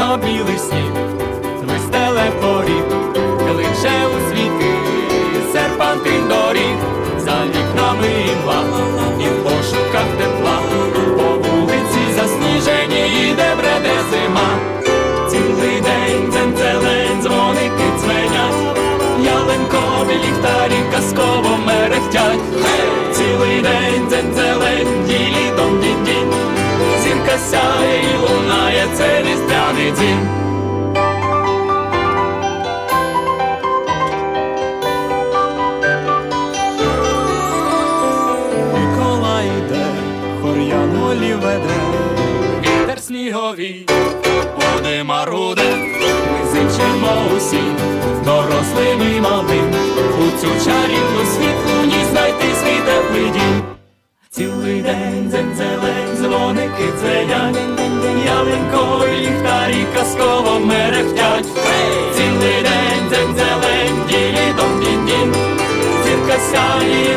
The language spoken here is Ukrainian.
білий сніг, вистеле поріг, кличе у світи, серпантин доріг, за вікнами імла, і в пошуках тепла, по вулиці засніжені йде бреде зима. Цілий день дзензелень, дзвоники дзвенять, ялинкові ліхтарі казково різдвяний дім. Микола йде, хор'янолі веде, вітер сніговий, води маруде, ми зичимо усі, дорослим і малим, у цю чарівну світлу ні знайти свій теплий дім. Цілий день дзензелень, дзвоники дзвенять, ялинкові ліхтарі казково мерехтять. Цілий день дзензелень, ділі дом дін дін, зірка сяє